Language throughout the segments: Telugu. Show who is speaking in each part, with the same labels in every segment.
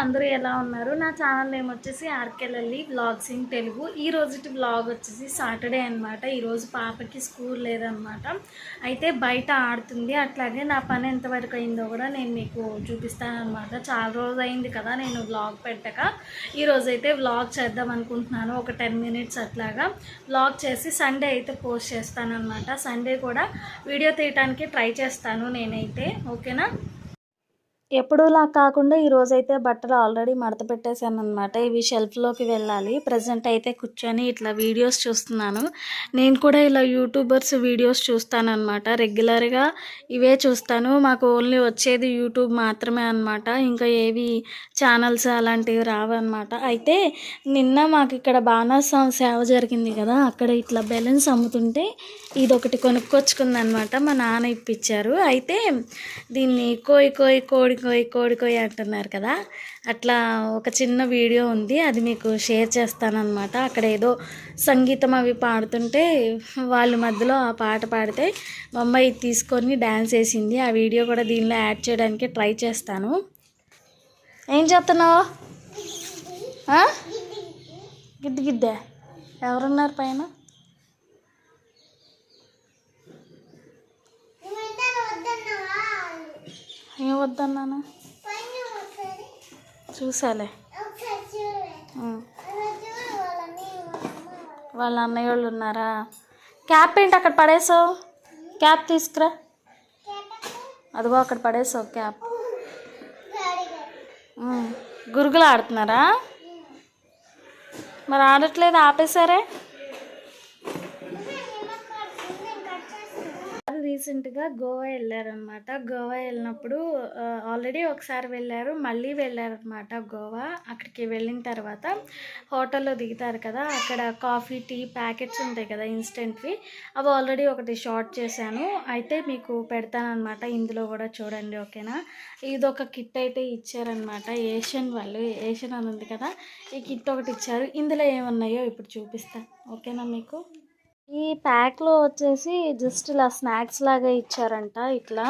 Speaker 1: అందరూ ఎలా ఉన్నారు? నా ఛానల్ నేమ్ వచ్చేసి ఆర్కెలల్లి బ్లాగ్స్ ఇన్ తెలుగు ఈ రోజుటి బ్లాగ్ వచ్చేసి సాటర్డే అనమాట ఈరోజు పాపకి స్కూల్ లేదనమాట అయితే బయట ఆడుతుంది. అట్లాగే నా పని ఎంతవరకు అయిందో కూడా నేను మీకు చూపిస్తానమాట చాలా రోజు అయింది కదా నేను బ్లాగ్ పెట్టక. ఈరోజు అయితే బ్లాగ్ చేద్దాం అనుకుంటున్నాను. ఒక టెన్ మినిట్స్ అట్లాగా. బ్లాగ్ చేసి సండే అయితే పోస్ట్ చేస్తాను అనమాట సండే కూడా వీడియో తీయటానికి ట్రై చేస్తాను నేనైతే. ఓకేనా ఎప్పుడులా కాకుండా ఈరోజు అయితే బట్టలు ఆల్రెడీ మడత పెట్టేశాను అనమాట ఇవి షెల్ఫ్లోకి వెళ్ళాలి. ప్రజెంట్ అయితే కూర్చొని ఇట్లా వీడియోస్ చూస్తున్నాను. నేను కూడా ఇలా యూట్యూబర్స్ వీడియోస్ చూస్తానమాట రెగ్యులర్గా ఇవే చూస్తాను. మాకు ఓన్లీ వచ్చేది యూట్యూబ్ మాత్రమే అనమాట ఇంకా ఏవి ఛానల్స్ అలాంటివి రావన్నమాట. అయితే నిన్న మాకు ఇక్కడ బాణాసం సేవ జరిగింది కదా అక్కడ ఇట్లా బెలూన్స్ అమ్ముతుంటే ఇది ఒకటి కొనుక్కొచ్చుకుందనమాట మా నాన్న ఇప్పించారు అయితే దీన్ని కోయి కోయి కోడి కోయి కోడి కోయి అంటున్నారు కదా. అట్లా ఒక చిన్న వీడియో ఉంది అది మీకు షేర్ చేస్తానన్నమాట. అక్కడ ఏదో సంగీతం అవి పాడుతుంటే వాళ్ళ మధ్యలో ఆ పాట పాడితే మా అమ్మాయి తీసుకొని డ్యాన్స్ వేసింది. ఆ వీడియో కూడా దీనిలో యాడ్ చేయడానికి ట్రై చేస్తాను. ఏం చేస్తున్నావు? గిద్ది గిద్దే ఎవరున్నారు పైన? ఏం వద్దన్నాను? చూసాలే. వాళ్ళ అన్నయ్య వాళ్ళు ఉన్నారా? క్యాప్ ఏంటి అక్కడ పడేసావు? క్యాప్ తీసుకురా. అదిగో అక్కడ పడేసావు క్యాప్. గురుగులు ఆడుతున్నారా? మరి ఆడట్లేదు ఆపేశారే? రీసెంట్గా గోవా వెళ్ళారనమాట గోవా వెళ్ళినప్పుడు ఆల్రెడీ ఒకసారి వెళ్ళారు మళ్ళీ వెళ్ళారనమాట గోవా. అక్కడికి వెళ్ళిన తర్వాత హోటల్లో దిగుతారు కదా అక్కడ కాఫీ టీ ప్యాకెట్స్ ఉంటాయి కదా ఇన్స్టెంట్వి. అవి ఆల్రెడీ ఒకటి షార్ట్ చేశాను. అయితే మీకు పెడతానమాట ఇందులో కూడా చూడండి ఓకేనా? ఇది ఒక కిట్ అయితే ఇచ్చారనమాట ఏషియన్ వాళ్ళు ఏషియన్ అని ఉంది కదా ఈ కిట్ ఒకటి ఇచ్చారు. ఇందులో ఏమున్నాయో ఇప్పుడు చూపిస్తాను ఓకేనా మీకు? ఈ ప్యాక్లో వచ్చేసి జస్ట్ ఇలా స్నాక్స్ లాగా ఇచ్చారంట. ఇట్లా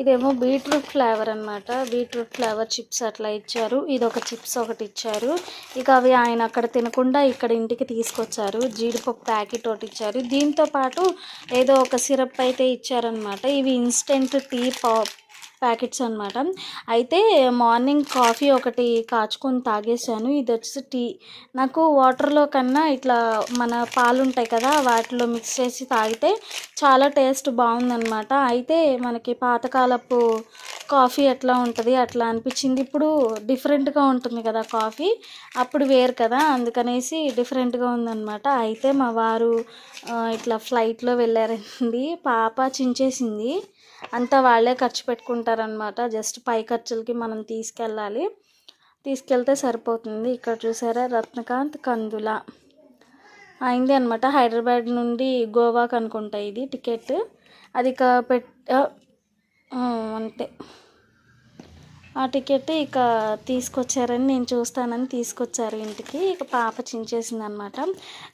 Speaker 1: ఇదేమో బీట్రూట్ ఫ్లేవర్ అనమాట బీట్రూట్ ఫ్లేవర్ చిప్స్ అట్లా ఇచ్చారు. ఇది ఒక చిప్స్ ఒకటి ఇచ్చారు. ఇక అవి ఆయన అక్కడ తినకుండా ఇక్కడ ఇంటికి తీసుకొచ్చారు. జీడిపప్పు ప్యాకెట్ ఒకటి ఇచ్చారు. దీంతో పాటు ఏదో ఒక సిరప్ అయితే ఇచ్చారనమాట ఇవి ఇన్స్టెంట్ టీ ప్యాకెట్స్ అనమాట అయితే మార్నింగ్ కాఫీ ఒకటి కాచుకొని తాగేసాను ఇది వచ్చేసి టీ. నాకు వాటర్లో కన్నా ఇట్లా మన పాలు ఉంటాయి కదా వాటిలో మిక్స్ చేసి తాగితే చాలా టేస్ట్ బాగుందన్నమాట. అయితే మనకి పాతకాలపు కాఫీ ఎట్లా ఉంటుంది అట్లా అనిపించింది. ఇప్పుడు డిఫరెంట్గా ఉంటుంది కదా కాఫీ అప్పుడు వేరు కదా. అందుకనేసి డిఫరెంట్గా ఉందన్నమాట. అయితే మా వారు ఇట్లా ఫ్లైట్లో వెళ్ళారండి. పాప చించేసింది. అంతా వాళ్ళే ఖర్చు పెట్టుకుంటారనమాట జస్ట్ పై ఖర్చులకి మనం తీసుకెళ్ళాలి. తీసుకెళ్తే సరిపోతుంది. ఇక్కడ చూసారా? రత్నకాంత్ కందుల. అయింది అనమాట హైదరాబాద్ నుండి గోవాకి అనుకుంటా ఇది టికెట్. అది ఇక పెట్ అంతే. ఆ టికెట్ ఇక తీసుకొచ్చారని నేను చూస్తానని తీసుకొచ్చారు ఇంటికి. ఇక పాప చించేసింది అనమాట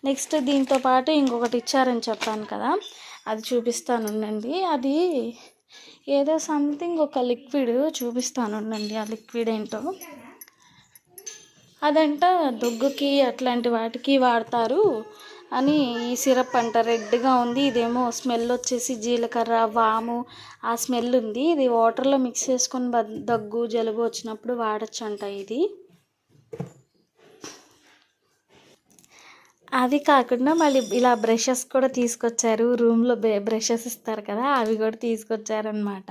Speaker 1: నెక్స్ట్ దీంతో పాటు ఇంకొకటి ఇచ్చారని చెప్పాను కదా. అది చూపిస్తాను ఉండండి. అది ఏదో సంథింగ్ ఒక లిక్విడ్ చూపిస్తాను ఉండండి. ఆ లిక్విడ్ ఏంటో. అదంట దొగ్గుకి అట్లాంటి వాటికి వాడతారు. అని ఈ సిరప్ అంట. రెడ్గా ఉంది. ఇదేమో స్మెల్ వచ్చేసి జీలకర్ర వాము. ఆ స్మెల్ ఉంది. ఇది వాటర్లో మిక్స్ చేసుకొని దగ్గు జలుబు వచ్చినప్పుడు వాడచ్చు అంట ఇది. అది కాకుండా మళ్ళీ ఇలా బ్రషెస్ కూడా తీసుకొచ్చారు. రూమ్లో బ్రషెస్ ఇస్తారు కదా అవి కూడా తీసుకొచ్చారనమాట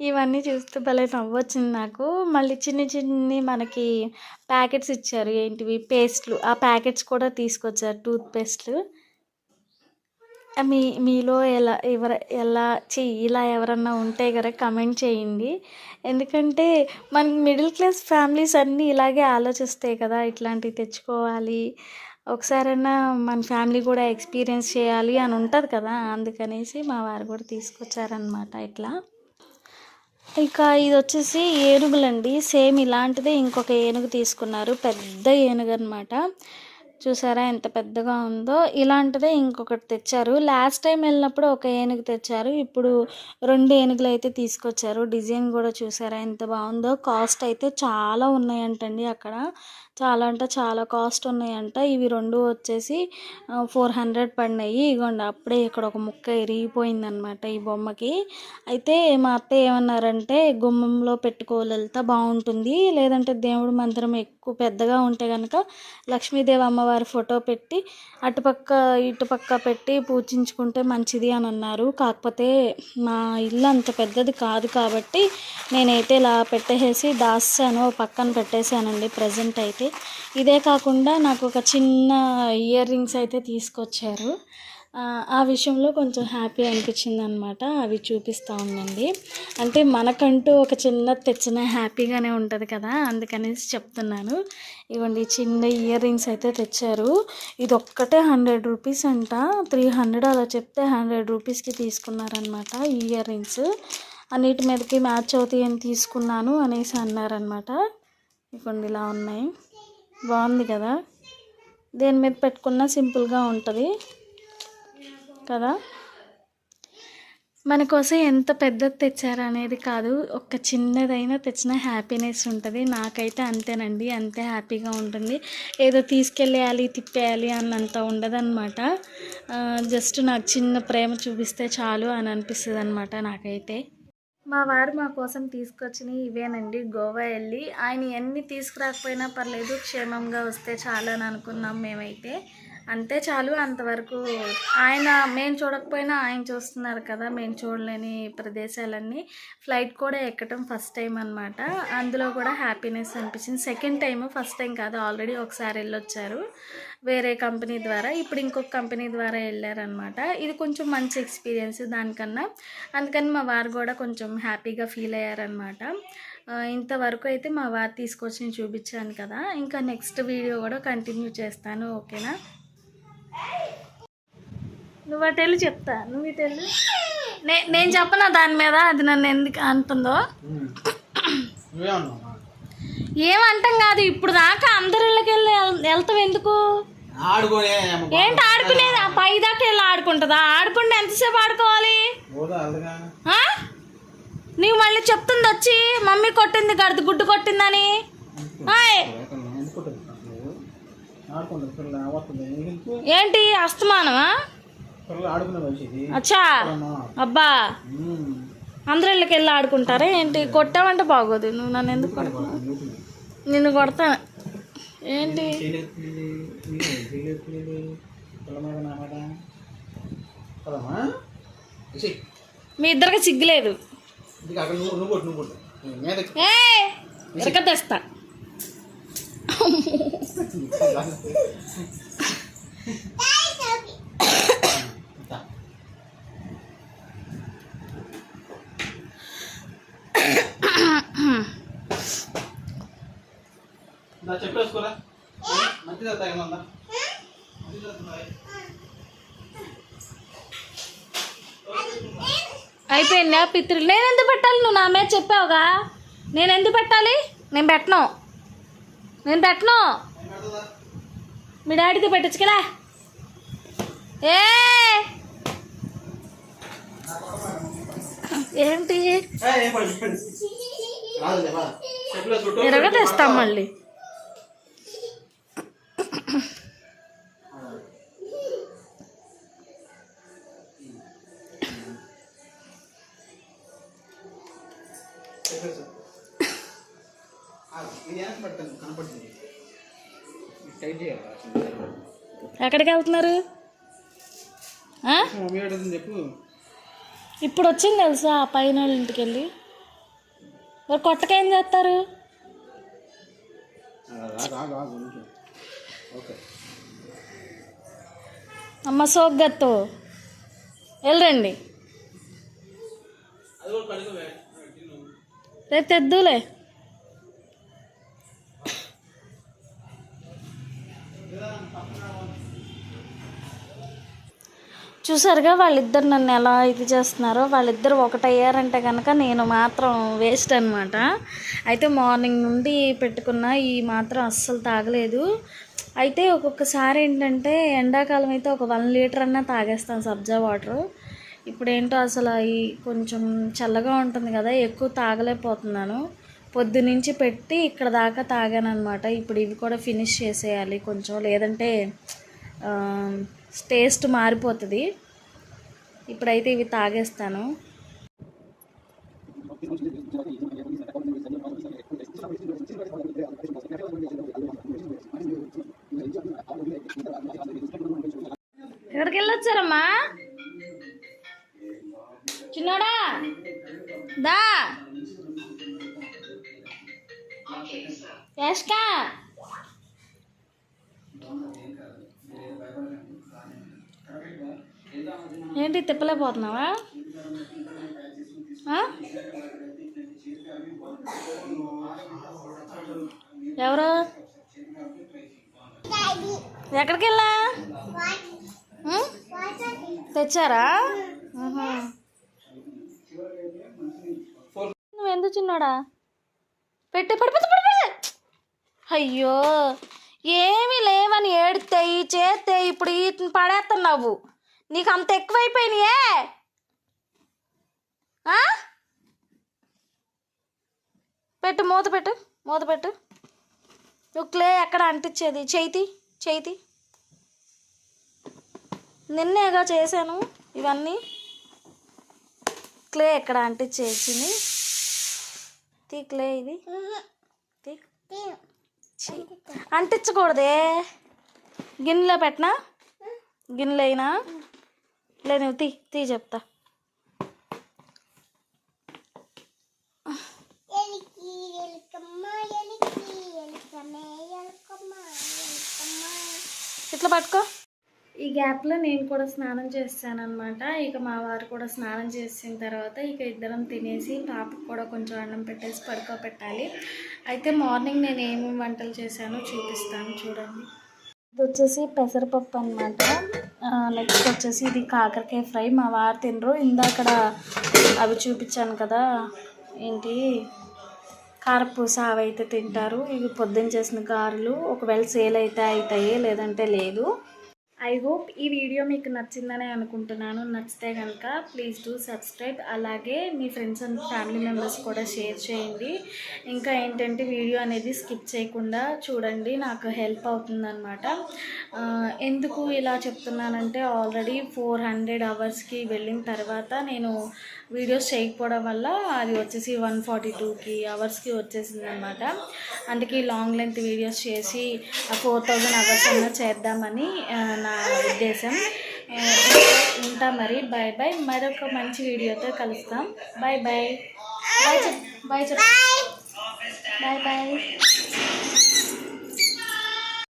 Speaker 1: ఇవన్నీ చూస్తే భలే నవ్వొచ్చింది నాకు. మళ్ళీ చిన్ని చిన్ని మనకి ప్యాకెట్స్ ఇచ్చారు. ఏంటివి? పేస్ట్లు. ఆ ప్యాకెట్స్ కూడా తీసుకొచ్చారు టూత్ పేస్ట్లు మీ మీలో ఎలా ఎవర ఎలా చెయ్యి ఇలా ఎవరన్నా ఉంటే కదా కమెంట్ చేయండి. ఎందుకంటే మనకి మిడిల్ క్లాస్ ఫ్యామిలీస్ అన్నీ ఇలాగే ఆలోచిస్తాయి కదా ఇట్లాంటివి తెచ్చుకోవాలి. ఒకసారైనా మన ఫ్యామిలీ కూడా ఎక్స్పీరియన్స్ చేయాలి అని ఉంటుంది కదా అందుకనేసి మా వారు కూడా తీసుకొచ్చారనమాట ఇట్లా. ఇక ఇది వచ్చేసి ఏనుగులండి. సేమ్ ఇలాంటిదే ఇంకొక ఏనుగు తీసుకున్నారు పెద్ద ఏనుగు అనమాట చూసారా ఎంత పెద్దగా ఉందో. ఇలాంటిదే ఇంకొకటి తెచ్చారు. లాస్ట్ టైం వెళ్ళినప్పుడు ఒక ఏనుగు తెచ్చారు. ఇప్పుడు రెండు ఏనుగులు అయితే తీసుకొచ్చారు. డిజైన్ కూడా చూసారా ఎంత బాగుందో. కాస్ట్ అయితే చాలా ఉన్నాయంటండి అక్కడ. చాలా అంటే చాలా కాస్ట్ ఉన్నాయంట. ఇవి రెండు వచ్చేసి ఫోర్ హండ్రెడ్ పడినాయి. ఇగోండి అప్పుడే ఇక్కడ ఒక ముక్క ఇరిగిపోయిందనమాట ఈ బొమ్మకి. అయితే మా అత్త ఏమన్నారంటే గుమ్మంలో పెట్టుకోగలుగుతా బాగుంటుంది. లేదంటే దేవుడి మందిరం ఎక్కువ పెద్దగా ఉంటే కనుక లక్ష్మీదేవి అమ్మవారి ఫోటో పెట్టి అటుపక్క ఇటుపక్క పెట్టి పూజించుకుంటే మంచిది అని అన్నారు. కాకపోతే మా ఇల్లు అంత పెద్దది కాదు కాబట్టి నేనైతే ఇలా పెట్టేసి దాచాను ఓ పక్కన పెట్టేశానండి ప్రజెంట్ అయితే. ఇదే కాకుండా నాకు ఒక చిన్న ఇయర్ రింగ్స్ అయితే తీసుకొచ్చారు. ఆ, విషయంలో కొంచెం హ్యాపీ అనిపించింది అనమాట అవి చూపిస్తూ ఉండండి. అంటే మనకంటూ ఒక చిన్న తెచ్చిన హ్యాపీగానే ఉంటుంది కదా అందుకనేసి చెప్తున్నాను. ఇవ్వండి చిన్న ఇయర్ రింగ్స్ అయితే తెచ్చారు. ఇది ఒక్కటే హండ్రెడ్ రూపీస్ అంట. త్రీ హండ్రెడ్ అలా చెప్తే హండ్రెడ్ రూపీస్కి తీసుకున్నారనమాట ఈ ఇయర్ రింగ్స్ అన్నిటి మీదకి మ్యాచ్ అవుతాయి అని తీసుకున్నాను అనేసి అన్నారనమాట ఇవ్వండి ఇలా ఉన్నాయి. బాగుంది కదా? దేని మీద పెట్టుకున్నా సింపుల్గా ఉంటుంది. కదా? మన కోసం ఎంత పెద్దది తెచ్చారు అనేది కాదు. ఒక చిన్నదైనా తెచ్చిన హ్యాపీనెస్ ఉంటుంది. నాకైతే అంతేనండి. అంతే హ్యాపీగా ఉంటుంది. ఏదో తీసుకెళ్ళేయాలి తిప్పేయాలి అన్నంత ఉండదన్నమాట. జస్ట్ నాకు చిన్న ప్రేమ చూపిస్తే చాలు అని అనిపిస్తుంది అనమాట నాకైతే. మా వారు మా కోసం తీసుకొచ్చినవి ఇవేనండి. గోవా వెళ్ళి ఆయన ఎన్ని తీసుకురాకపోయినా పర్లేదు క్షేమంగా వస్తే చాలు అని అనుకున్నాం మేమైతే. అంతే చాలు అంతవరకు ఆయన మేము చూడకపోయినా ఆయన చూస్తున్నారు కదా మేము చూడలేని ప్రదేశాలన్నీ. ఫ్లైట్ కూడా ఎక్కడం ఫస్ట్ టైం అనమాట అందులో కూడా హ్యాపీనెస్ అనిపించింది. సెకండ్ టైం ఫస్ట్ టైం కాదు ఆల్రెడీ ఒకసారి వెళ్ళొచ్చారు. వేరే కంపెనీ ద్వారా. ఇప్పుడు ఇంకొక కంపెనీ ద్వారా వెళ్ళారనమాట ఇది కొంచెం మంచి ఎక్స్పీరియన్స్ దానికన్నా. అందుకని మా వారు కూడా కొంచెం హ్యాపీగా ఫీల్ అయ్యారనమాట ఇంతవరకు అయితే మా వారు తీసుకొచ్చి నేను చూపించాను కదా. ఇంకా నెక్స్ట్ వీడియో కూడా కంటిన్యూ చేస్తాను ఓకేనా నువ్వు అటు వెళ్ళి చెప్తా. నువ్వు ఇటు వెళ్ళు. నే నేను చెప్పనా దాని మీద? అది నన్ను ఎందుకు అంటుందో? ఏమంటాం కాదు ఇప్పుడు దాకా అందరి వెళ్ళి వెళ్- వెళ్తాం ఎందుకు ఏంటి ఆడుకునేది? ఆ పై దాకా వెళ్ళి ఆడుకుంటుందా? ఆడుకుంటే ఎంతసేపు ఆడుకోవాలి? నీవు మళ్ళీ చెప్తుంది వచ్చి మమ్మీ కొట్టింది గడిది గుడ్డు కొట్టిందని. ఏంటి అస్తమానమా? అచ్చా అబ్బా. అందరి ఇళ్ళకి వెళ్ళి ఆడుకుంటారా? ఏంటి కొట్టావంటే బాగోదు. నువ్వు నన్ను ఎందుకు కొడతావు? నిన్ను కొడతాను ఏంటి? మీ ఇద్దరికి సిగ్గులేదు. ఇరక తెస్తా.
Speaker 2: చెప్పేసుకోరా మంచిది అవుతా ఏమన్నా మంచిది అవుతుందా?
Speaker 1: అయిపోయిందా పిత్రులు నేను ఎందుకు పెట్టాలి? నువ్వు నా మీద చెప్పావుగా. నేను ఎందుకు పెట్టాలి? నేను పెట్టను. నేను పెట్టను? మీ డాడీతో పెట్టచ్చు కదా ఏ! ఏంటి?
Speaker 2: ఏయ్, ఏం పడదు, పడదు. రాదులే, బా. చెప్పులు వేసుకో,
Speaker 1: ఎరగ తెస్తాం మళ్ళీ.
Speaker 2: ఇది కనపడుతుంది.
Speaker 1: ఎక్కడికి వెళ్తున్నారు? ఇప్పుడు వచ్చింది తెలుసా ఆ పైన వాళ్ళ ఇంటికి వెళ్ళి? మరి కొట్టక ఏం చేస్తారు? అమ్మ సోగ్గత్తో వెళ్ళరండి. రేపు తెద్దులే. చూసారుగా వాళ్ళిద్దరు నన్ను ఎలా ఇది చేస్తున్నారో వాళ్ళిద్దరు ఒకటయ్యారంటే కనుక నేను మాత్రం వేస్ట్ అనమాట అయితే మార్నింగ్ నుండి పెట్టుకున్న ఈ మాత్రం అస్సలు తాగలేదు. అయితే ఒక్కొక్కసారి ఏంటంటే ఎండాకాలం అయితే ఒక వన్ లీటర్ అన్నా తాగేస్తాను సబ్జా వాటర్. ఇప్పుడు ఏంటో అసలు అవి కొంచెం చల్లగా ఉంటుంది కదా ఎక్కువ తాగలేకపోతున్నాను. పొద్దు నుంచి పెట్టి ఇక్కడ దాకా తాగాను అనమాట ఇప్పుడు ఇవి కూడా ఫినిష్ చేసేయాలి కొంచెం. లేదంటే టేస్ట్ మారిపోతుంది. ఇప్పుడైతే ఇవి తాగేస్తాను. ఎక్కడికి వెళ్ళొచ్చారమ్మా చిన్నోడా? దా. యాష్కా ఏంటి తిప్పలేకపోతున్నావా? ఎవరు? ఎక్కడికి వెళ్ళా తెచ్చారా? నువ్వు ఎందుకు చిన్నాడా? పెట్టి పడి అయ్యో ఏమీ లేవని ఏడితే చేస్తే ఇప్పుడు పడేస్తున్నావు నీకు అంత ఎక్కువైపోయినాయే? పెట్టు మూత పెట్టు మూత పెట్టు. నువ్వు క్లే ఎక్కడ అంటించేది? చేతి చేతి. నిన్నేగా చేశాను ఇవన్నీ. క్లే ఎక్కడ అంటించేసింది? తీ క్లే ఇది. అంటించకూడదే. గిన్నెలో పెట్టినా? గిన్నెలైనా అయినా? లే నువ్వు తీ తీ చెప్తా. ఇట్లా పట్టుకో. ఈ గ్యాప్లో నేను కూడా స్నానం చేస్తానన్నమాట. ఇక మా వారు కూడా స్నానం చేసిన తర్వాత ఇక ఇద్దరం తినేసి పాపకు కూడా కొంచెం అన్నం పెట్టేసి పడుకోబెట్టాలి. అయితే మార్నింగ్ నేను ఏమేమి వంటలు చేశానో చూపిస్తాను చూడండి. ఇది వచ్చేసి పెసరపప్పు అనమాట నెక్స్ట్ వచ్చేసి ఇది కాకరకాయ ఫ్రై. మా వారు తినరు. ఇందాకడ అవి చూపించాను కదా. ఏంటి? కారపూస అవి అయితే తింటారు. ఇవి పొద్దున్న చేసిన గారెలు. ఒకవేళ సేల్ అయితే అవుతాయి? లేదంటే లేదు. ఐ హోప్ ఈ వీడియో మీకు నచ్చిందని అనుకుంటున్నాను. నచ్చితే కనుక ప్లీజ్ డూ సబ్స్క్రైబ్ అలాగే మీ ఫ్రెండ్స్ అండ్ ఫ్యామిలీ మెంబర్స్ కూడా షేర్ చేయండి. ఇంకా ఏంటంటే వీడియో అనేది స్కిప్ చేయకుండా చూడండి నాకు హెల్ప్ అవుతుందన్నమాట. ఎందుకు ఇలా చెప్తున్నానంటే ఆల్రెడీ ఫోర్ హండ్రెడ్ అవర్స్కి వెళ్ళిన తర్వాత నేను వీడియోస్ చేయకపోవడం వల్ల అది వచ్చేసి వన్ ఫార్టీ టూకి అవర్స్కి వచ్చేసింది అనమాట అందుకే లాంగ్ లెంత్ వీడియోస్ చేసి ఫోర్ థౌజండ్ అవర్స్ అయినా చేద్దామని నా ఉద్దేశం. ఉంటా మరి. బాయ్ బాయ్ మరొక మంచి వీడియోతో కలుస్తాం. బాయ్ బాయ్ బాయ్ చెప్ బాయ్ చెప్ బాయ్ బాయ్